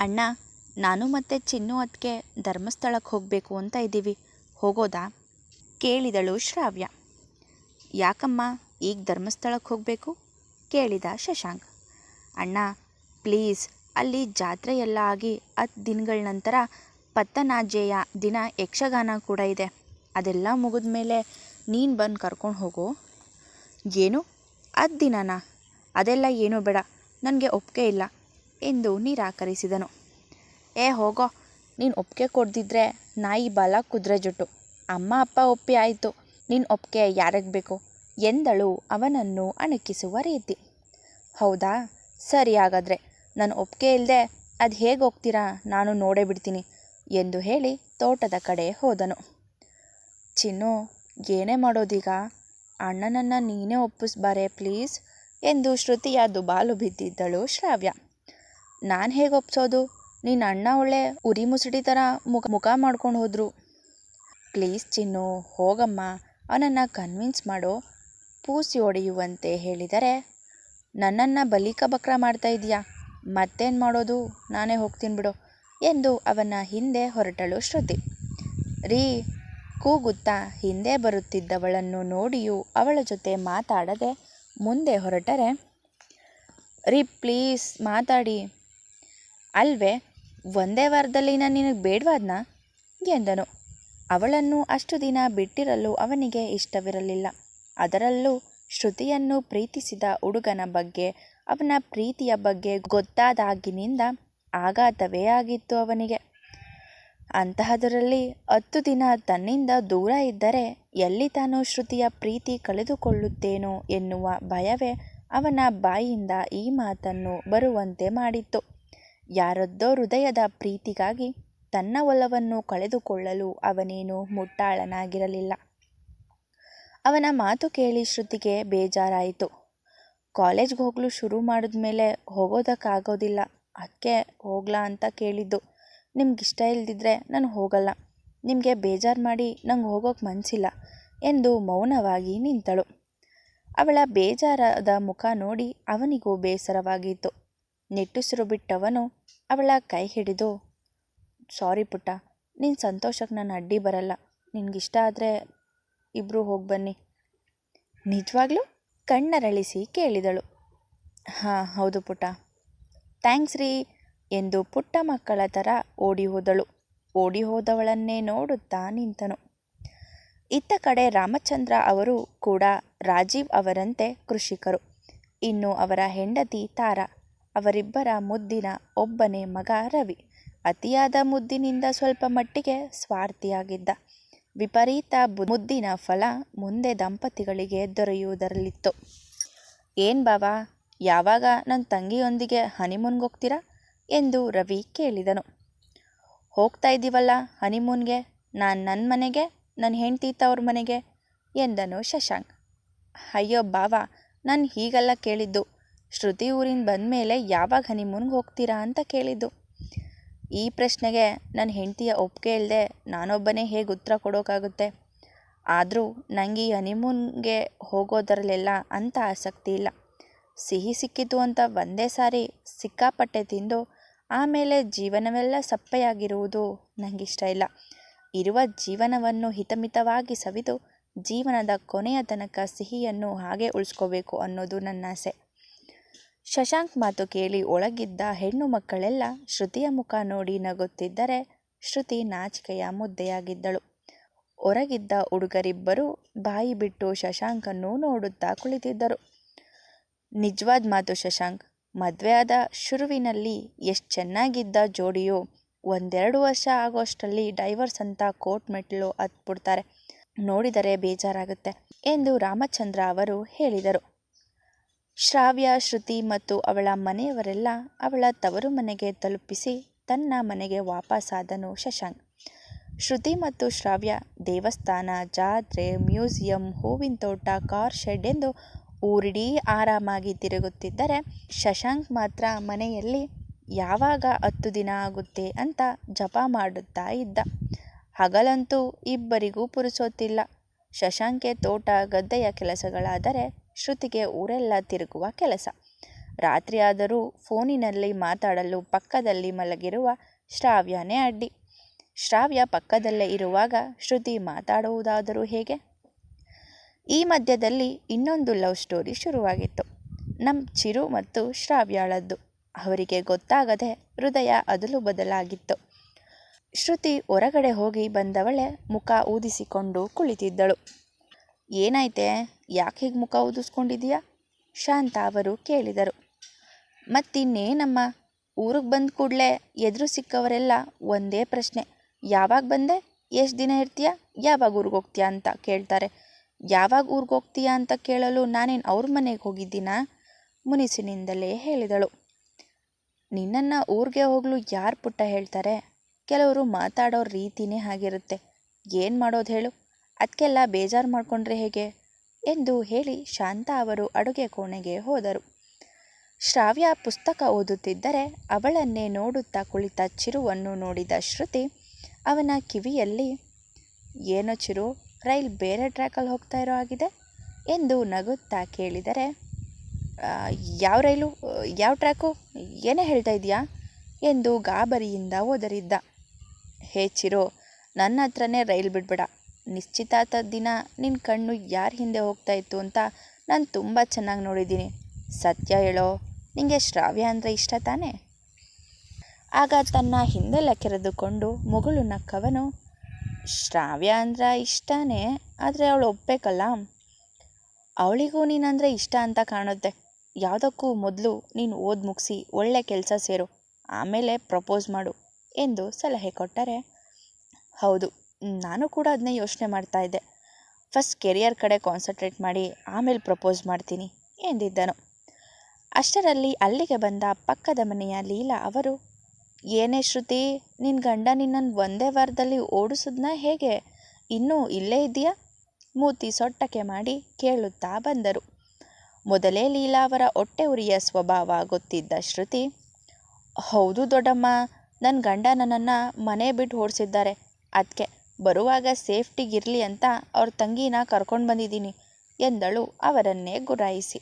ಅಣ್ಣ, ನಾನು ಮತ್ತು ಚಿನ್ನು ಅದಕ್ಕೆ ಧರ್ಮಸ್ಥಳಕ್ಕೆ ಹೋಗಬೇಕು ಅಂತ ಇದ್ದೀವಿ. ಹೋಗೋದಾ? ಕೇಳಿದಳು ಶ್ರಾವ್ಯ. ಯಾಕಮ್ಮ, ಈಗ ಧರ್ಮಸ್ಥಳಕ್ಕೆ ಹೋಗಬೇಕು? ಕೇಳಿದ ಶಶಾಂಕ್. ಅಣ್ಣ, ಪ್ಲೀಸ್, ಅಲ್ಲಿ ಜಾತ್ರೆ ಎಲ್ಲ ಆಗಿ ಹತ್ತು ದಿನಗಳ ನಂತರ ಪತ್ತನಾಜೆಯ ದಿನ ಯಕ್ಷಗಾನ ಕೂಡ ಇದೆ. ಅದೆಲ್ಲ ಮುಗಿದ ಮೇಲೆ ನೀನು ಬಂದು ಕರ್ಕೊಂಡು ಹೋಗು. ಏನು? ಹತ್ತು ದಿನನಾ? ಅದೆಲ್ಲ ಏನೂ ಬೇಡ. ನನಗೆ ಒಪ್ಪಿಗೆ ಇಲ್ಲ. ಎಂದು ನಿರಾಕರಿಸಿದನು. ಏ ಹೋಗೋ, ನೀನು ಒಪ್ಪಿಗೆ ಕೊಡ್ದಿದ್ರೆ ನಾಯಿ ಬಾಲ ಕುದುರೆ ಜುಟ್ಟು. ಅಮ್ಮ, ಅಪ್ಪ ಒಪ್ಪಿ ಆಯಿತು. ನಿನ್ನ ಒಪ್ಪಿಗೆ ಯಾರಿಗೆ ಬೇಕು? ಎಂದಳು ಅವನನ್ನು ಅಣಕಿಸುವ ರೀತಿ. ಹೌದಾ? ಸರಿ ಹಾಗಾದರೆ. ನನ್ನ ಒಪ್ಪಿಗೆ ಇಲ್ಲದೆ ಅದು ಹೇಗೆ ಹೋಗ್ತೀರಾ? ನಾನು ನೋಡೇ ಬಿಡ್ತೀನಿ, ಎಂದು ಹೇಳಿ ತೋಟದ ಕಡೆ ಹೋದನು. ಚಿನ್ನು, ಏನೇ ಮಾಡೋದೀಗ? ಅಣ್ಣನನ್ನು ನೀನೇ ಒಪ್ಪಿಸ್ಬಾರೆ ಪ್ಲೀಸ್? ಎಂದು ಶ್ರುತಿಯ ದುಬಾಲು ಬಿದ್ದಿದ್ದಳು ಶ್ರಾವ್ಯ. ನಾನು ಹೇಗೆ ಒಪ್ಸೋದು? ನಿನ್ನ ಅಣ್ಣ ಒಳ್ಳೆ ಉರಿ ಮುಸುಡಿ ಥರ ಮುಖ ಮುಖ ಮಾಡ್ಕೊಂಡು ಹೋದರು. ಪ್ಲೀಸ್ ಚಿನ್ನು, ಹೋಗಮ್ಮ. ಅವನನ್ನು ಕನ್ವಿನ್ಸ್ ಮಾಡೋ ಪೂಸಿ ಹೊಡೆಯುವಂತೆ ಹೇಳಿದರೆ, ನನ್ನನ್ನು ಬಲಿಕ ಬಕ್ರ ಮಾಡ್ತಾ ಇದೀಯಾ ಮತ್ತೇನು ಮಾಡೋದು? ನಾನೇ ಹೋಗ್ತೀನಿ ಬಿಡು ಎಂದು ಅವನ ಹಿಂದೆ ಹೊರಟಳು ಶ್ರುತಿ. ರೀ, ಕೂಗುತ್ತಾ ಹಿಂದೆ ಬರುತ್ತಿದ್ದವಳನ್ನು ನೋಡಿಯೂ ಅವಳ ಜೊತೆ ಮಾತಾಡದೆ ಮುಂದೆ ಹೊರಟರೆ, ರೀ, ಪ್ಲೀಸ್ ಮಾತಾಡಿ. ಅಲ್ವೇ, ಒಂದೇ ವಾರದಲ್ಲಿ ನಾನು ನಿನಗೆ ಬೇಡವಾದ್ನ? ಎಂದನು. ಅವಳನ್ನು ಅಷ್ಟು ದಿನ ಬಿಟ್ಟಿರಲು ಅವನಿಗೆ ಇಷ್ಟವಿರಲಿಲ್ಲ. ಅದರಲ್ಲೂ ಶ್ರುತಿಯನ್ನು ಪ್ರೀತಿಸಿದ ಹುಡುಗನ ಬಗ್ಗೆ, ಅವನ ಪ್ರೀತಿಯ ಬಗ್ಗೆ ಗೊತ್ತಾದಾಗಿನಿಂದ ಆಘಾತವೇ ಆಗಿತ್ತು ಅವನಿಗೆ. ಅಂತಹದರಲ್ಲಿ ಹತ್ತು ದಿನ ತನ್ನಿಂದ ದೂರ ಇದ್ದರೆ ಎಲ್ಲಿ ತಾನು ಶ್ರುತಿಯ ಪ್ರೀತಿ ಕಳೆದುಕೊಳ್ಳುತ್ತೇನೋ ಎನ್ನುವ ಭಯವೇ ಅವನ ಬಾಯಿಯಿಂದ ಈ ಮಾತನ್ನು ಬರುವಂತೆ ಮಾಡಿತ್ತು. ಯಾರದ್ದೋ ಹೃದಯದ ಪ್ರೀತಿಗಾಗಿ ತನ್ನ ಒಲವನ್ನು ಕಳೆದುಕೊಳ್ಳಲು ಅವನೇನು ಮುಟ್ಟಾಳನಾಗಿರಲಿಲ್ಲ. ಅವನ ಮಾತು ಕೇಳಿ ಶ್ರುತಿಗೆ ಬೇಜಾರಾಯಿತು. ಕಾಲೇಜ್ಗೆ ಹೋಗಲು ಶುರು ಮಾಡಿದ್ಮೇಲೆ ಹೋಗೋದಕ್ಕಾಗೋದಿಲ್ಲ. ಅದಕ್ಕೆ ಹೋಗ್ಲಾ ಅಂತ ಕೇಳಿದ್ದು. ನಿಮ್ಗೆ ಇಷ್ಟ ಇಲ್ದಿದ್ರೆ ನಾನು ಹೋಗಲ್ಲ. ನಿಮಗೆ ಬೇಜಾರು ಮಾಡಿ ನಂಗೆ ಹೋಗೋಕೆ ಮನಸ್ಸಿಲ್ಲ ಎಂದು ಮೌನವಾಗಿ ನಿಂತಳು. ಅವಳ ಬೇಜಾರಾದ ಮುಖ ನೋಡಿ ಅವನಿಗೂ ಬೇಸರವಾಗಿತ್ತು. ನಿಟ್ಟುಸಿರು ಬಿಟ್ಟವನು ಅವಳ ಕೈ ಹಿಡಿದು, ಸಾರಿ ಪುಟ್ಟ ನಿನ್ನ ಸಂತೋಷಕ್ಕೆ ನಾನು ಅಡ್ಡಿ ಬರಲ್ಲ. ನಿನಗಿಷ್ಟ ಆದರೆ ಇಬ್ಬರು ಹೋಗಿ ಬನ್ನಿ. ನಿಜವಾಗ್ಲೂ ಕಣ್ಣರಳಿಸಿ ಕೇಳಿದಳು. ಹಾಂ, ಹೌದು ಪುಟ್ಟ. ಥ್ಯಾಂಕ್ಸ್ ರೀ, ಎಂದು ಪುಟ್ಟ ಮಕ್ಕಳ ಥರ ಓಡಿ ಹೋದಳು. ಓಡಿ ಹೋದವಳನ್ನೇ ನೋಡುತ್ತಾ ನಿಂತನು. ಇತ್ತ ಕಡೆ ರಾಮಚಂದ್ರ ಅವರು ಕೂಡ ರಾಜೀವ್ ಅವರಂತೆ ಕೃಷಿಕರು. ಇನ್ನು ಅವರ ಹೆಂಡತಿ ತಾರಾ. ಅವರಿಬ್ಬರ ಮುದ್ದಿನ ಒಬ್ಬನೇ ಮಗ ರವಿ. ಅತಿಯಾದ ಮುದ್ದಿನಿಂದ ಸ್ವಲ್ಪ ಮಟ್ಟಿಗೆ ಸ್ವಾರ್ಥಿಯಾಗಿದ್ದ. ವಿಪರೀತ ಮುದ್ದಿನ ಫಲ ಮುಂದೆ ದಂಪತಿಗಳಿಗೆ ದೊರೆಯುವುದರಲ್ಲಿತ್ತು. ಏನು ಬಾವಾ, ಯಾವಾಗ ನನ್ನ ತಂಗಿಯೊಂದಿಗೆ ಹನಿಮೂನ್ಗೆ ಹೋಗ್ತೀರಾ ಎಂದು ರವಿ ಕೇಳಿದನು. ಹೋಗ್ತಾ ಇದ್ದೀವಲ್ಲ ಹನಿಮೂನ್ಗೆ, ನಾನು ನನ್ನ ಮನೆಗೆ ನನ್ನ ಹೆಂಡತಿ ತವ್ರ ಮನೆಗೆ? ಎಂದನು ಶಶಾಂಕ್. ಅಯ್ಯೋ ಬಾವ, ನಾನು ಹೀಗೆಲ್ಲ ಕೇಳಿದ್ದು ಶ್ರುತಿ ಊರಿಂದ ಬಂದಮೇಲೆ ಯಾವಾಗ ಹನಿಮೂನ್ಗೆ ಹೋಗ್ತೀರಾ ಅಂತ ಕೇಳಿದ್ದು. ಈ ಪ್ರಶ್ನೆಗೆ ನನ್ನ ಹೆಂಡತಿಯ ಒಪ್ಪಿಗೆ ಇಲ್ಲದೆ ನಾನೊಬ್ಬನೇ ಹೇಗೆ ಉತ್ತರ ಕೊಡೋಕ್ಕಾಗುತ್ತೆ ಆದರೂ ನನಗೆ ಈ ಹನಿಮೂನ್ಗೆ ಹೋಗೋದರಲ್ಲೆಲ್ಲ ಅಂತ ಆಸಕ್ತಿ ಇಲ್ಲ. ಸಿಹಿ ಸಿಕ್ಕಿತು ಅಂತ ಒಂದೇ ಸಾರಿ ಸಿಕ್ಕಾಪಟ್ಟೆ ತಿಂದು ಆಮೇಲೆ ಜೀವನವೆಲ್ಲ ಸಪ್ಪೆಯಾಗಿರುವುದು ನನಗಿಷ್ಟ ಇಲ್ಲ. ಇರುವ ಜೀವನವನ್ನು ಹಿತಮಿತವಾಗಿ ಸವಿದು ಜೀವನದ ಕೊನೆಯ ತನಕ ಸಿಹಿಯನ್ನು ಹಾಗೆ ಉಳಿಸ್ಕೋಬೇಕು ಅನ್ನೋದು ನನ್ನ ಆಸೆ ಶಶಾಂಕ್ ಮಾತು ಕೇಳಿ ಒಳಗಿದ್ದ ಹೆಣ್ಣು ಮಕ್ಕಳೆಲ್ಲ ಶ್ರುತಿಯ ಮುಖ ನೋಡಿ ನಗುತ್ತಿದ್ದರೆ ಶ್ರುತಿ ನಾಚಿಕೆಯ ಮುದ್ದೆಯಾಗಿದ್ದಳು. ಹೊರಗಿದ್ದ ಹುಡುಗರಿಬ್ಬರು ಬಾಯಿ ಬಿಟ್ಟು ಶಶಾಂಕನ್ನು ನೋಡುತ್ತಾ ಕುಳಿತಿದ್ದರು. ನಿಜವಾದ ಮಾತು ಶಶಾಂಕ್ ಮದುವೆಯಾದ ಶುರುವಿನಲ್ಲಿ ಎಷ್ಟು ಚೆನ್ನಾಗಿದ್ದ ಜೋಡಿಯೋ, ಒಂದೆರಡು ವರ್ಷ ಆಗೋಷ್ಟರಲ್ಲಿ ಡೈವರ್ಸ್ ಅಂತ ಕೋರ್ಟ್ ಮೆಟ್ಲು ಹತ್ಬಿಡ್ತಾರೆ. ನೋಡಿದರೆ ಬೇಜಾರಾಗುತ್ತೆ ಎಂದು ರಾಮಚಂದ್ರ ಅವರು ಹೇಳಿದರು. ಶ್ರಾವ್ಯ, ಶ್ರುತಿ ಮತ್ತು ಅವಳ ಮನೆಯವರೆಲ್ಲ ಅವಳ ತವರು ಮನೆಗೆ ತಲುಪಿಸಿ ತನ್ನ ಮನೆಗೆ ವಾಪಸ್ಸಾದನು ಶಶಾಂಕ್. ಶ್ರುತಿ ಮತ್ತು ಶ್ರಾವ್ಯ ದೇವಸ್ಥಾನ, ಜಾತ್ರೆ, ಮ್ಯೂಸಿಯಂ, ಹೂವಿನ ತೋಟ, ಕಾರ್ ಶೆಡ್ ಎಂದು ಊರಿಡೀ ಆರಾಮಾಗಿ ತಿರುಗುತ್ತಿದ್ದರೆ ಶಶಾಂಕ್ ಮಾತ್ರ ಮನೆಯಲ್ಲಿ ಯಾವಾಗ ಹತ್ತು ದಿನ ಆಗುತ್ತೆ ಅಂತ ಜಪ ಮಾಡುತ್ತಾ ಇದ್ದ. ಹಗಲಂತೂ ಇಬ್ಬರಿಗೂ ಪುರುಸೋತಿಲ್ಲ ಶಶಾಂಕೆ ತೋಟ, ಗದ್ದೆಯ ಕೆಲಸಗಳಾದರೆ ಶ್ರುತಿಗೆ ಊರೆಲ್ಲ ತಿರುಗುವ ಕೆಲಸ. ರಾತ್ರಿಯಾದರೂ ಫೋನಿನಲ್ಲಿ ಮಾತಾಡಲು ಪಕ್ಕದಲ್ಲಿ ಮಲಗಿರುವ ಶ್ರಾವ್ಯನೇ ಅಡ್ಡಿ. ಶ್ರಾವ್ಯ ಪಕ್ಕದಲ್ಲೇ ಇರುವಾಗ ಶ್ರುತಿ ಮಾತಾಡುವುದಾದರೂ ಹೇಗೆ? ಈ ಮಧ್ಯದಲ್ಲಿ ಇನ್ನೊಂದು ಲವ್ ಸ್ಟೋರಿ ಶುರುವಾಗಿತ್ತು. ನಮ್ಮ ಚಿರು ಮತ್ತು ಶ್ರಾವ್ಯಾಳದ್ದು. ಅವರಿಗೆ ಗೊತ್ತಾಗದೆ ಹೃದಯ ಅದಲು ಬದಲಾಗಿತ್ತು. ಶ್ರುತಿ ಹೊರಗಡೆ ಹೋಗಿ ಬಂದವಳೆ ಮುಖ ಊದಿಸಿಕೊಂಡು ಕುಳಿತಿದ್ದಳು. ಏನಾಯ್ತೆ? ಯಾಕೆ ಹೀಗೆ ಮುಖ ಊದಿಸ್ಕೊಂಡಿದೀಯಾ ಶಾಂತ ಅವರು ಕೇಳಿದರು. ಮತ್ತಿನ್ನೇನಮ್ಮ? ಊರಿಗೆ ಬಂದ ಕೂಡಲೇ ಎದುರು ಸಿಕ್ಕವರೆಲ್ಲ ಒಂದೇ ಪ್ರಶ್ನೆ. ಯಾವಾಗ ಬಂದೆ? ಎಷ್ಟು ದಿನ ಇರ್ತೀಯಾ? ಯಾವಾಗ ಊರಿಗೆ ಹೋಗ್ತೀಯಾ ಅಂತ ಕೇಳ್ತಾರೆ. ಯಾವಾಗ ಊರಿಗೆ ಹೋಗ್ತೀಯಾ ಅಂತ ಕೇಳಲು ನಾನೇನು ಅವ್ರ ಮನೆಗೆ ಹೋಗಿದ್ದೀನಾ? ಮುನಿಸಿನಿಂದಲೇ ಹೇಳಿದಳು. ನಿನ್ನನ್ನು ಊರಿಗೆ ಹೋಗಲು ಯಾರು ಪುಟ್ಟ ಹೇಳ್ತಾರೆ? ಕೆಲವರು ಮಾತಾಡೋ ರೀತಿನೇ ಹಾಗಿರುತ್ತೆ. ಏನು ಮಾಡೋದು ಹೇಳು? ಅದಕ್ಕೆಲ್ಲ ಬೇಜಾರು ಮಾಡಿಕೊಂಡ್ರೆ ಹೇಗೆ? ಎಂದು ಹೇಳಿ ಶಾಂತ ಅವರು ಅಡುಗೆ ಕೋಣೆಗೆ ಹೋದರು. ಶ್ರಾವ್ಯ ಪುಸ್ತಕ ಓದುತ್ತಿದ್ದರೆ ಅವಳನ್ನೇ ನೋಡುತ್ತಾ ಕುಳಿತ ಚಿರುವನ್ನು ನೋಡಿದ ಶ್ರುತಿ, ಅವನ ಕಿವಿಯಲ್ಲಿ, ಏನೋ ಚಿರು, ರೈಲ್ ಬೇರೆ ಟ್ರ್ಯಾಕಲ್ಲಿ ಹೋಗ್ತಾ ಇರೋ ಆಗಿದೆ ಎಂದು ನಗುತ್ತಾ ಕೇಳಿದರೆ ಯಾವ ರೈಲು? ಯಾವ ಟ್ರ್ಯಾಕು? ಏನೇ ಹೇಳ್ತಾ ಇದೆಯಾ ಎಂದು ಗಾಬರಿಯಿಂದ ಓದರಿದ್ದ. ಹೇ ಚಿರು, ನನ್ನ ಹತ್ರನೇ ರೈಲ್ ಬಿಡಬೇಡ. ನಿಶ್ಚಿತಾರ್ಥದ ದಿನ ನಿನ್ನ ಕಣ್ಣು ಯಾರ ಹಿಂದೆ ಹೋಗ್ತಾ ಇತ್ತು ಅಂತ ನಾನು ತುಂಬ ಚೆನ್ನಾಗಿ ನೋಡಿದ್ದೀನಿ. ಸತ್ಯ ಹೇಳೋ, ನಿಂಗೆ ಶ್ರಾವ್ಯ ಅಂದರೆ ಇಷ್ಟ ತಾನೇ? ಆಗ ತನ್ನ ಹಿಂದೆಲ್ಲ ಕೆರೆದುಕೊಂಡು ಮಗಳು ನಕ್ಕವನು ಶ್ರಾವ್ಯ ಅಂದ್ರೆ ಇಷ್ಟನೇ, ಆದರೆ ಅವಳು ಒಪ್ಪಬೇಕಲ್ಲ ಅವಳಿಗೂ ನೀನಂದರೆ ಇಷ್ಟ ಅಂತ ಕಾಣುತ್ತೆ. ಯಾವುದಕ್ಕೂ ಮೊದಲು ನೀನು ಓದ್ ಮುಗಿಸಿ ಒಳ್ಳೆ ಕೆಲಸ ಸೇರು, ಆಮೇಲೆ ಪ್ರಪೋಸ್ ಮಾಡು ಎಂದು ಸಲಹೆ ಕೊಟ್ಟರೆ, ಹೌದು ನಾನು ಕೂಡ ಅದನ್ನೇ ಯೋಚನೆ ಮಾಡ್ತಾ ಇದ್ದೆ. ಫಸ್ಟ್ ಕೆರಿಯರ್ ಕಡೆ ಕಾನ್ಸಂಟ್ರೇಟ್ ಮಾಡಿ, ಆಮೇಲೆ ಪ್ರಪೋಸ್ ಮಾಡ್ತೀನಿ ಎಂದಿದ್ದನು. ಅಷ್ಟರಲ್ಲಿ ಅಲ್ಲಿಗೆ ಬಂದ ಪಕ್ಕದ ಮನೆಯ ಲೀಲಾ ಅವರು, ಏನೇ ಶ್ರುತಿ ನಿನ್ನ ಗಂಡ ನಿನ್ನನ್ನು ಒಂದೇ ವಾರದಲ್ಲಿ ಓಡಿಸೋದನ್ನ ಹೇಗೆ? ಇನ್ನೂ ಇಲ್ಲೇ ಇದೆಯಾ ಮೂತಿ ಸೊಟ್ಟಕ್ಕೆ ಮಾಡಿ ಕೇಳುತ್ತಾ ಬಂದರು. ಮೊದಲೇ ಲೀಲಾ ಅವರ ಹೊಟ್ಟೆ ಉರಿಯ ಸ್ವಭಾವ ಗೊತ್ತಿದ್ದ ಶ್ರುತಿ, ಹೌದು ದೊಡ್ಡಮ್ಮ ನನ್ನ ಗಂಡ ನನ್ನನ್ನು ಮನೆ ಬಿಟ್ಟು ಓಡಿಸಿದ್ದಾರೆ. ಅದಕ್ಕೆ ಬರುವಾಗ ಸೇಫ್ಟಿಗಿರಲಿ ಅಂತ ಅವ್ರ ತಂಗಿನ ಕರ್ಕೊಂಡು ಬಂದಿದ್ದೀನಿ ಎಂದಳು ಅವರನ್ನೇ ಗುರಾಯಿಸಿ.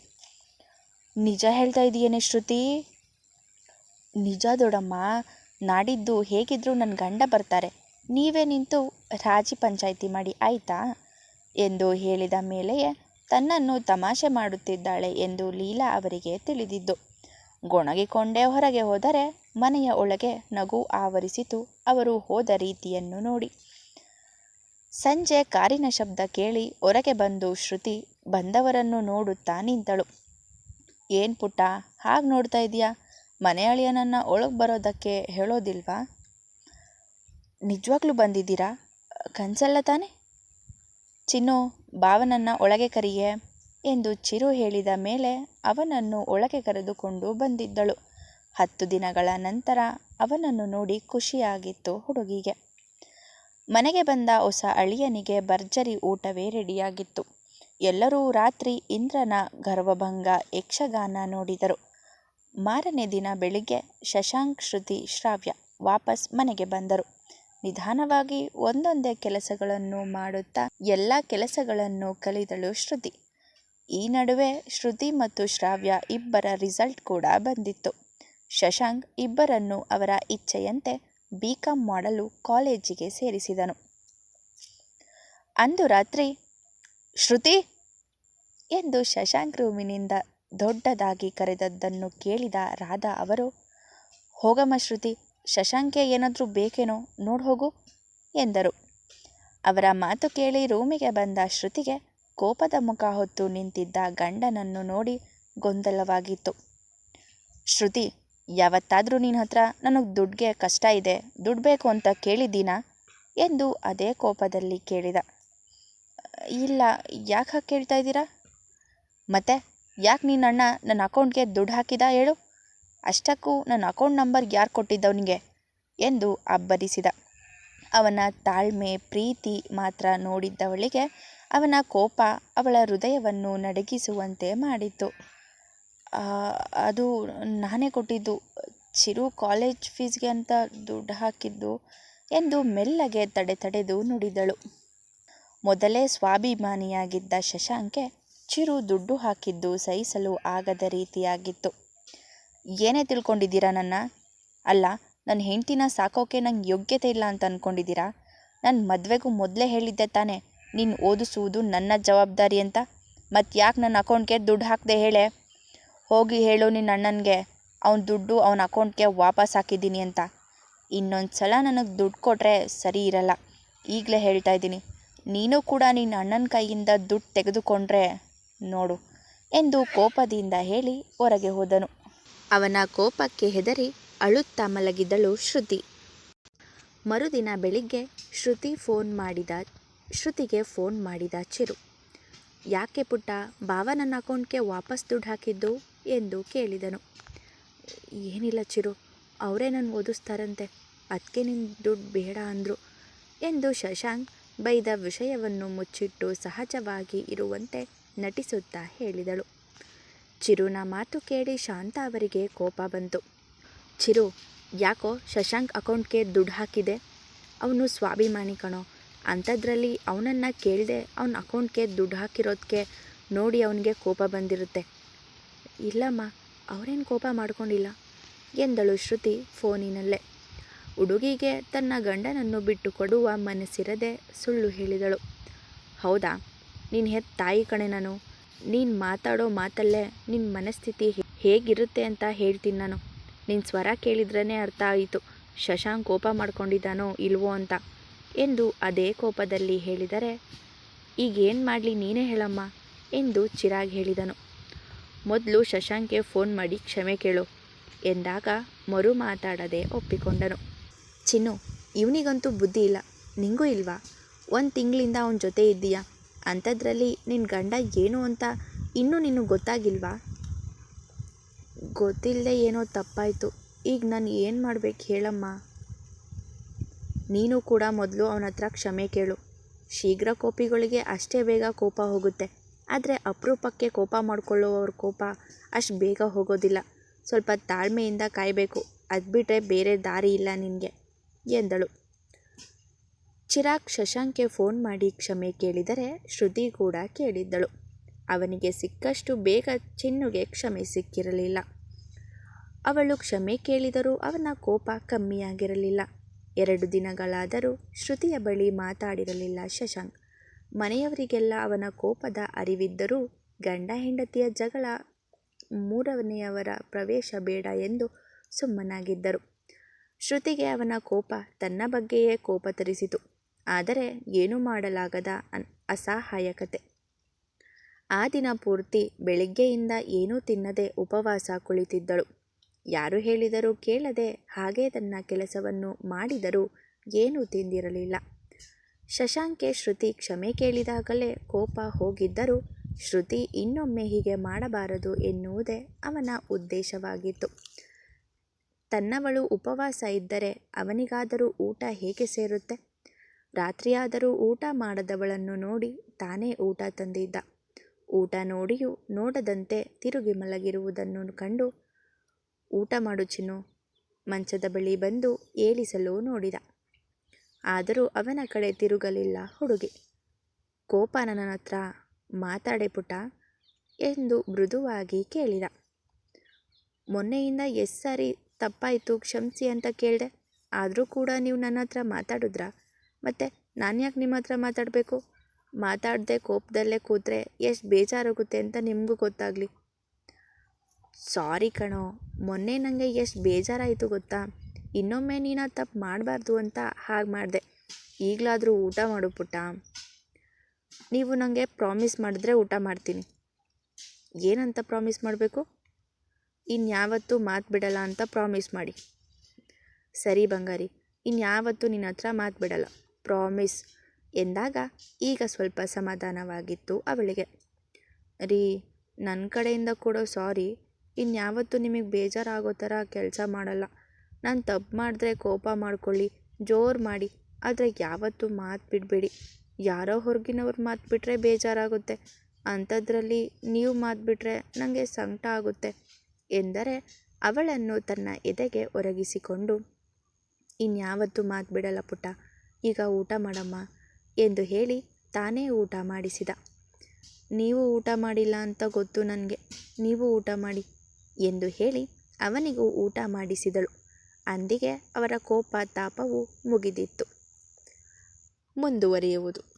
ನಿಜ ಹೇಳ್ತಾ ಇದೆಯೇನೆ ಶ್ರುತಿ? ನಿಜ ದೊಡಮ್ಮ, ನಾಡಿದ್ದು ಹೇಗಿದ್ರೂ ನನ್ನ ಗಂಡ ಬರ್ತಾರೆ. ನೀವೇ ನಿಂತು ರಾಜಿ ಪಂಚಾಯಿತಿ ಮಾಡಿ, ಆಯ್ತಾ? ಎಂದು ಹೇಳಿದ ಮೇಲೆಯೇ ತನ್ನನ್ನು ತಮಾಷೆ ಮಾಡುತ್ತಿದ್ದಾಳೆ ಎಂದು ಲೀಲಾ ಅವರಿಗೆ ತಿಳಿದಿದ್ದು. ಗೊಣಗಿಕೊಂಡೇ ಹೊರಗೆ ಹೋದರೆ ಮನೆಯ ಒಳಗೆ ನಗು ಆವರಿಸಿತು. ಅವರು ಹೋದ ರೀತಿಯನ್ನು ನೋಡಿ. ಸಂಜೆ ಕಾರಿನ ಶಬ್ದ ಕೇಳಿ ಹೊರಗೆ ಬಂದು ಶ್ರುತಿ ಬಂದವರನ್ನು ನೋಡುತ್ತಾ ನಿಂತಳು. ಏನು ಪುಟ್ಟ, ಹಾಗೆ ನೋಡ್ತಾ ಇದೀಯಾ ಮನೆ ಅಳಿಯನನ್ನು ಒಳಗೆ ಬರೋದಕ್ಕೆ ಹೇಳೋದಿಲ್ವಾ? ನಿಜವಾಗ್ಲೂ ಬಂದಿದ್ದೀರಾ? ಕನ್ಸಲ್ಲ ತಾನೆ? ಚಿನ್ನು, ಭಾವನನ್ನು ಒಳಗೆ ಕರಿಯೇ ಎಂದು ಚಿರು ಹೇಳಿದ ಮೇಲೆ ಅವನನ್ನು ಒಳಗೆ ಕರೆದುಕೊಂಡು ಬಂದಿದ್ದಳು. ಹತ್ತು ದಿನಗಳ ನಂತರ ಅವನನ್ನು ನೋಡಿ ಖುಷಿಯಾಗಿತ್ತು ಹುಡುಗಿಗೆ. ಮನೆಗೆ ಬಂದ ಹೊಸ ಅಳಿಯನಿಗೆ ಭರ್ಜರಿ ಊಟವೇ ರೆಡಿಯಾಗಿತ್ತು. ಎಲ್ಲರೂ ರಾತ್ರಿ ಇಂದ್ರನ ಗರ್ವಭಂಗ, ಯಕ್ಷಗಾನ ನೋಡಿದರು. ಮಾರನೇ ದಿನ ಬೆಳಿಗ್ಗೆ ಶಶಾಂಕ್ ಶ್ರುತಿ ಶ್ರಾವ್ಯ ವಾಪಸ್ ಮನೆಗೆ ಬಂದರು. ನಿಧಾನವಾಗಿ ಒಂದೊಂದೇ ಕೆಲಸಗಳನ್ನು ಮಾಡುತ್ತಾ ಎಲ್ಲ ಕೆಲಸಗಳನ್ನು ಕಲಿದಳು ಶ್ರುತಿ. ಈ ನಡುವೆ ಶ್ರುತಿ ಮತ್ತು ಶ್ರಾವ್ಯ ಇಬ್ಬರ ರಿಸಲ್ಟ್ ಕೂಡ ಬಂದಿತ್ತು. ಶಶಾಂಕ್ ಇಬ್ಬರನ್ನು ಅವರ ಇಚ್ಛೆಯಂತೆ ಬಿ ಕಾಂ ಮಾಡಲು ಕಾಲೇಜಿಗೆ ಸೇರಿಸಿದನು. ಅಂದು ರಾತ್ರಿ, ಶ್ರುತಿ ಎಂದು ಶಶಾಂಕ್ ರೂಮಿನಿಂದ ದೊಡ್ಡದಾಗಿ ಕರೆದದ್ದನ್ನು ಕೇಳಿದ ರಾಧಾ ಅವರು, ಹೋಗಮ್ಮ ಶ್ರುತಿ, ಶಶಾಂಕ್ಗೆ ಏನಾದರೂ ಬೇಕೇನೋ ನೋಡಿ ಹೋಗು ಎಂದರು. ಅವರ ಮಾತು ಕೇಳಿ ರೂಮಿಗೆ ಬಂದ ಶ್ರುತಿಗೆ ಕೋಪದ ಮುಖ ಹೊತ್ತು ನಿಂತಿದ್ದ ಗಂಡನನ್ನು ನೋಡಿ ಗೊಂದಲವಾಗಿತ್ತು. ಶ್ರುತಿ ಯಾವತ್ತಾದರೂ ನಿನ್ನ ಹತ್ರ ನನಗೆ ದುಡ್ಡಿಗೆ ಕಷ್ಟ ಇದೆ, ದುಡ್ಡು ಬೇಕು ಅಂತ ಕೇಳಿದ್ದೀನಾ? ಎಂದು ಅದೇ ಕೋಪದಲ್ಲಿ ಕೇಳಿದ. ಇಲ್ಲ, ಯಾಕೆ ಹಾಗೆ ಕೇಳ್ತಾ ಇದ್ದೀರಾ? ಮತ್ತೆ, ಯಾಕೆ ನಿನ್ನ ಅಣ್ಣ ನನ್ನ ಅಕೌಂಟ್ಗೆ ದುಡ್ಡು ಹಾಕಿದ ಹೇಳು? ಅಷ್ಟಕ್ಕೂ ನನ್ನ ಅಕೌಂಟ್ ನಂಬರ್ ಯಾರು ಕೊಟ್ಟಿದ್ದವನಿಗೆ ಎಂದು ಅಬ್ಬರಿಸಿದ. ಅವನ ತಾಳ್ಮೆ, ಪ್ರೀತಿ ಮಾತ್ರ ನೋಡಿದ್ದವಳಿಗೆ ಅವನ ಕೋಪ ಅವಳ ಹೃದಯವನ್ನು ನಡಗಿಸುವಂತೆ ಮಾಡಿತ್ತು. ಅದು ನಾನೇ ಕೊಟ್ಟಿದ್ದು. ಚಿರು ಕಾಲೇಜ್ ಫೀಸ್ಗೆ ಅಂತ ದುಡ್ಡು ಹಾಕಿದ್ದು ಎಂದು ಮೆಲ್ಲಗೆ ತಡೆ ತಡೆದು ನುಡಿದಳು. ಮೊದಲೇ ಸ್ವಾಭಿಮಾನಿಯಾಗಿದ್ದ ಶಶಾಂಕೆ ಚಿರು ದುಡ್ಡು ಹಾಕಿದ್ದು ಸಹಿಸಲು ಆಗದ ರೀತಿಯಾಗಿತ್ತು. ಏನೇ ತಿಳ್ಕೊಂಡಿದ್ದೀರಾ ನನ್ನ? ಅಲ್ಲ, ನನ್ನ ಹೆಂಡ್ತಿನ ಸಾಕೋಕೆ ನಂಗೆ ಯೋಗ್ಯತೆ ಇಲ್ಲ ಅಂತ ಅಂದ್ಕೊಂಡಿದ್ದೀರಾ ನಾನು ಮದುವೆಗೂ ಮೊದಲೇ ಹೇಳಿದ್ದೆ ತಾನೇ, ನೀನು ಓದಿಸುವುದು ನನ್ನ ಜವಾಬ್ದಾರಿ ಅಂತ. ಮತ್ತು ಯಾಕೆ ನನ್ನ ಅಕೌಂಟ್ಗೆ ದುಡ್ಡು ಹಾಕದೆ ಹೇಳೆ? ಹೋಗಿ ಹೇಳು ನಿನ್ನ ಅಣ್ಣನಿಗೆ, ಅವನ ದುಡ್ಡು ಅವನ ಅಕೌಂಟ್ಗೆ ವಾಪಸ್ ಹಾಕಿದ್ದೀನಿ ಅಂತ. ಇನ್ನೊಂದು ಸಲ ನನಗೆ ದುಡ್ಡು ಕೊಟ್ಟರೆ ಸರಿ ಇರಲ್ಲ. ಈಗಲೇ ಹೇಳ್ತಾ ಇದ್ದೀನಿ. ನೀನು ಕೂಡ ನಿನ್ನ ಅಣ್ಣನ ಕೈಯಿಂದ ದುಡ್ಡು ತೆಗೆದುಕೊಂಡ್ರೆ ನೋಡು ಎಂದು ಕೋಪದಿಂದ ಹೇಳಿ ಹೊರಗೆ ಹೋದನು. ಅವನ ಕೋಪಕ್ಕೆ ಹೆದರಿ ಅಳುತ್ತಾ ಮಲಗಿದ್ದಳು ಶ್ರುತಿ. ಮರುದಿನ ಬೆಳಿಗ್ಗೆ ಶ್ರುತಿ ಫೋನ್ ಮಾಡಿದ, ಶ್ರುತಿಗೆ ಫೋನ್ ಮಾಡಿದ ಚಿರು. ಯಾಕೆ ಪುಟ್ಟ ಬಾವ ನನ್ನ ಅಕೌಂಟ್ಗೆ ವಾಪಸ್ ದುಡ್ಡು ಹಾಕಿದ್ದು? ಎಂದು ಕೇಳಿದನು. ಏನಿಲ್ಲ ಚಿರು, ಅವರೇ ನಾನು ಓದಿಸ್ತಾರಂತೆ. ಅದಕ್ಕೆ ನಿನ್ನ ದುಡ್ಡು ಬೇಡ ಅಂದರು ಎಂದು ಶಶಾಂಕ್ ಬೈದ ವಿಷಯವನ್ನು ಮುಚ್ಚಿಟ್ಟು ಸಹಜವಾಗಿ ಇರುವಂತೆ ನಟಿಸುತ್ತಾ ಹೇಳಿದಳು. ಚಿರುನ ಮಾತು ಕೇಳಿ ಶಾಂತ ಅವರಿಗೆ ಕೋಪ ಬಂತು. ಚಿರು, ಯಾಕೋ ಶಶಾಂಕ್ ಅಕೌಂಟ್ಗೆ ದುಡ್ಡು ಹಾಕಿದೆ? ಅವನು ಸ್ವಾಭಿಮಾನಿ ಕಣೋ. ಅಂಥದ್ರಲ್ಲಿ ಅವನನ್ನು ಕೇಳದೆ ಅವನ ಅಕೌಂಟ್ಗೆ ದುಡ್ಡು ಹಾಕಿರೋದಕ್ಕೆ ನೋಡಿ ಅವನಿಗೆ ಕೋಪ ಬಂದಿರುತ್ತೆ. ಇಲ್ಲಮ್ಮ, ಅವರೇನು ಕೋಪ ಮಾಡಿಕೊಂಡಿಲ್ಲ. ಎಂದಳು ಶ್ರುತಿ ಫೋನಿನಲ್ಲೇ. ಹುಡುಗಿಗೆ ತನ್ನ ಗಂಡನನ್ನು ಬಿಟ್ಟು ಕೊಡುವ ಮನಸ್ಸಿರದೆ ಸುಳ್ಳು ಹೇಳಿದಳು. ಹೌದಾ? ನಿನ್ನ ಹೆತ್ತ ತಾಯಿ ಕಣೆ ನಾನು. ನೀನು ಮಾತಾಡೋ ಮಾತಲ್ಲೇ ನಿನ್ನ ಮನಸ್ಥಿತಿ ಹೇಗಿರುತ್ತೆ ಅಂತ ಹೇಳ್ತೀನಿ ನಾನು. ನಿನ್ನ ಸ್ವರ ಕೇಳಿದ್ರೇ ಅರ್ಥ ಆಯಿತು. ಶಶಾಂಕ್ ಕೋಪ ಮಾಡ್ಕೊಂಡಿದ್ದಾನೋ ಇಲ್ವೋ ಅಂತ. ಎಂದು ಅದೇ ಕೋಪದಲ್ಲಿ ಹೇಳಿದರೆ, ಈಗೇನು ಮಾಡಲಿ ನೀನೇ ಹೇಳಮ್ಮ, ಎಂದು ಚಿರಾಗ್ ಹೇಳಿದನು. ಮೊದಲು ಶಶಾಂಕ್ಗೆ ಫೋನ್ ಮಾಡಿ ಕ್ಷಮೆ ಕೇಳು ಎಂದಾಗ ಮರು ಮಾತಾಡದೆ ಒಪ್ಪಿಕೊಂಡನು. ಚಿನ್ನು, ಇವನಿಗಂತೂ ಬುದ್ಧಿ ಇಲ್ಲ, ನಿಂಗೂ ಇಲ್ವಾ? ಒಂದು ತಿಂಗಳಿಂದ ಅವನ ಜೊತೆ ಇದ್ದೀಯಾ? ಅಂಥದ್ರಲ್ಲಿ ನಿನ್ನ ಗಂಡ ಏನು ಅಂತ ಇನ್ನೂ ನಿನ್ನ ಗೊತ್ತಾಗಿಲ್ವಾ? ಗೊತ್ತಿಲ್ಲದೆ ಏನೋ ತಪ್ಪಾಯಿತು, ಈಗ ನಾನು ಏನು ಮಾಡ್ಬೇಕು ಹೇಳಮ್ಮ? ನೀನು ಕೂಡ ಮೊದಲು ಅವನ ಹತ್ರ ಕ್ಷಮೆ ಕೇಳು, ಶೀಘ್ರ ಕೋಪಿಗಳಿಗೆ ಅಷ್ಟೇ ಬೇಗ ಕೋಪ ಹೋಗುತ್ತೆ. ಆದರೆ ಅಪರೂಪಕ್ಕೆ ಕೋಪ ಮಾಡಿಕೊಳ್ಳುವವ್ರ ಕೋಪ ಅಷ್ಟು ಬೇಗ ಹೋಗೋದಿಲ್ಲ. ಸ್ವಲ್ಪ ತಾಳ್ಮೆಯಿಂದ ಕಾಯಬೇಕು. ಅದು ಬಿಟ್ಟರೆ ಬೇರೆ ದಾರಿ ಇಲ್ಲ ನಿನಗೆ, ಎಂದಳು. ಚಿರಾಗ್ ಶಶಾಂಕ್ಗೆ ಫೋನ್ ಮಾಡಿ ಕ್ಷಮೆ ಕೇಳಿದರೆ ಶ್ರುತಿ ಕೂಡ ಕೇಳಿದ್ದಳು. ಅವನಿಗೆ ಸಿಕ್ಕಷ್ಟು ಬೇಗ ಚಿನ್ನುಗೆ ಕ್ಷಮೆ ಸಿಕ್ಕಿರಲಿಲ್ಲ. ಅವಳು ಕ್ಷಮೆ ಕೇಳಿದರೂ ಅವನ ಕೋಪ ಕಮ್ಮಿಯಾಗಿರಲಿಲ್ಲ. ಎರಡು ದಿನಗಳಾದರೂ ಶ್ರುತಿಯ ಬಳಿ ಮಾತಾಡಿರಲಿಲ್ಲ ಶಶಾಂಕ್. ಮನೆಯವರಿಗೆಲ್ಲ ಅವನ ಕೋಪದ ಅರಿವಿದ್ದರೂ ಗಂಡ ಹೆಂಡತಿಯ ಜಗಳ ಮೂರನೆಯವರ ಪ್ರವೇಶ ಬೇಡ ಎಂದು ಸುಮ್ಮನಾಗಿದ್ದರು. ಶ್ರುತಿಗೆ ಅವನ ಕೋಪ ತನ್ನ ಬಗ್ಗೆಯೇ ಕೋಪ ತರಿಸಿತು. ಆದರೆ ಏನು ಮಾಡಲಾಗದ ಅಸಹಾಯಕತೆ. ಆ ದಿನ ಪೂರ್ತಿ ಬೆಳಿಗ್ಗೆಯಿಂದ ಏನೂ ತಿನ್ನದೆ ಉಪವಾಸ ಕುಳಿತಿದ್ದಳು. ಯಾರು ಹೇಳಿದರೂ ಕೇಳದೆ ಹಾಗೇ ತನ್ನ ಕೆಲಸವನ್ನು ಮಾಡಿದರೂ ಏನೂ ತಿಂದಿರಲಿಲ್ಲ. ಶಶಾಂಕ್ಗೆ ಶ್ರುತಿ ಕ್ಷಮೆ ಕೇಳಿದಾಗಲೇ ಕೋಪ ಹೋಗಿದ್ದರೂ ಶ್ರುತಿ ಇನ್ನೊಮ್ಮೆ ಹೀಗೆ ಮಾಡಬಾರದು ಎನ್ನುವುದೇ ಅವನ ಉದ್ದೇಶವಾಗಿತ್ತು. ತನ್ನವಳು ಉಪವಾಸ ಇದ್ದರೆ ಅವನಿಗಾದರೂ ಊಟ ಹೇಗೆ ಸೇರುತ್ತೆ? ರಾತ್ರಿಯಾದರೂ ಊಟ ಮಾಡದವಳನ್ನು ನೋಡಿ ತಾನೇ ಊಟ ತಂದಿದ್ದ. ಊಟ ನೋಡಿಯೂ ನೋಡದಂತೆ ತಿರುಗಿ ಮಲಗಿರುವುದನ್ನು ಕಂಡು, ಊಟ ಮಾಡು ಚಿನ್ನು, ಮಂಚದ ಬಳಿ ಬಂದು ಏಳಿಸಲು ನೋಡಿದ. ಆದರೂ ಅವನ ಕಡೆ ತಿರುಗಲಿಲ್ಲ ಹುಡುಗಿ. ಕೋಪ ನನ್ನ ಹತ್ರ ಮಾತಾಡೆ ಪುಟ ಎಂದು ಮೃದುವಾಗಿ ಕೇಳಿದ. ಮೊನ್ನೆಯಿಂದ ಎಷ್ಟು ಸಾರಿ ತಪ್ಪಾಯಿತು ಕ್ಷಮಿಸಿ ಅಂತ ಕೇಳಿದೆ. ಆದರೂ ಕೂಡ ನೀವು ನನ್ನ ಹತ್ರ ಮಾತಾಡಿದ್ರಾ? ಮತ್ತು ನಾನು ಯಾಕೆ ನಿಮ್ಮ ಹತ್ರ ಮಾತಾಡಬೇಕು? ಮಾತಾಡದೆ ಕೋಪದಲ್ಲೇ ಕೂತ್ರೆ ಎಷ್ಟು ಬೇಜಾರಾಗುತ್ತೆ ಅಂತ ನಿಮಗೂ ಗೊತ್ತಾಗಲಿ. ಸಾರಿ ಕಣೋ, ಮೊನ್ನೆ ನನಗೆ ಎಷ್ಟು ಬೇಜಾರಾಯಿತು ಗೊತ್ತಾ? ಇನ್ನೊಮ್ಮೆ ನೀನು ಆ ತಪ್ಪು ಮಾಡಬಾರ್ದು ಅಂತ ಹಾಗೆ ಮಾಡಿದೆ. ಈಗಲಾದರೂ ಊಟ ಮಾಡು ಪುಟ್ಟ. ನೀವು ನನಗೆ ಪ್ರಾಮಿಸ್ ಮಾಡಿದ್ರೆ ಊಟ ಮಾಡ್ತೀನಿ. ಏನಂತ ಪ್ರಾಮಿಸ್ ಮಾಡಬೇಕು? ಇನ್ಯಾವತ್ತೂ ಮಾತು ಬಿಡಲ್ಲ ಅಂತ ಪ್ರಾಮಿಸ್ ಮಾಡಿ. ಸರಿ ಬಂಗಾರಿ, ಇನ್ಯಾವತ್ತೂ ನಿನ್ನ ಹತ್ರ ಮಾತು ಬಿಡಲ್ಲ. ಪ್ರಾಮಿಸ್ ಎಂದಾಗ ಈಗ ಸ್ವಲ್ಪ ಸಮಾಧಾನವಾಗಿತ್ತು ಅವಳಿಗೆ. ರೀ ನನ್ನ ಕಡೆಯಿಂದ ಕೊಡೋ ಸಾರಿ ಇನ್ಯಾವತ್ತೂ ನಿಮಗೆ ಬೇಜಾರಾಗೋ ಥರ ಕೆಲಸ ಮಾಡಲ್ಲ. ನಾನು ತಪ್ಪು ಮಾಡಿದ್ರೆ ಕೋಪ ಮಾಡ್ಕೊಳ್ಳಿ, ಜೋರು ಮಾಡಿ, ಆದರೆ ಯಾವತ್ತೂ ಮಾತು ಬಿಡಬೇಡಿ. ಯಾರೋ ಹೊರಗಿನವ್ರು ಮಾತು ಬಿಟ್ಟರೆ ಬೇಜಾರಾಗುತ್ತೆ. ಅಂಥದ್ರಲ್ಲಿ ನೀವು ಮಾತು ಬಿಟ್ಟರೆ ನನಗೆ ಸಂಕಟ ಆಗುತ್ತೆ ಎಂದರೆ ಅವಳನ್ನು ತನ್ನ ಎದೆಗೆ ಒರಗಿಸಿಕೊಂಡು, ಇನ್ಯಾವತ್ತೂ ಮಾತು ಬಿಡಲ್ಲ ಪುಟ್ಟ, ಈಗ ಊಟ ಮಾಡಮ್ಮ ಎಂದು ಹೇಳಿ ತಾನೇ ಊಟ ಮಾಡಿಸಿದ. ನೀವು ಊಟ ಮಾಡಿಲ್ಲ ಅಂತ ಗೊತ್ತು ನನಗೆ, ನೀವು ಊಟ ಮಾಡಿ ಎಂದು ಹೇಳಿ ಅವನಿಗೂ ಊಟ ಮಾಡಿಸಿದಳು. ಅಂದಿಗೆ ಅವರ ಕೋಪ ತಾಪವು ಮುಗಿದಿತ್ತು. ಮುಂದುವರಿಯುವುದು.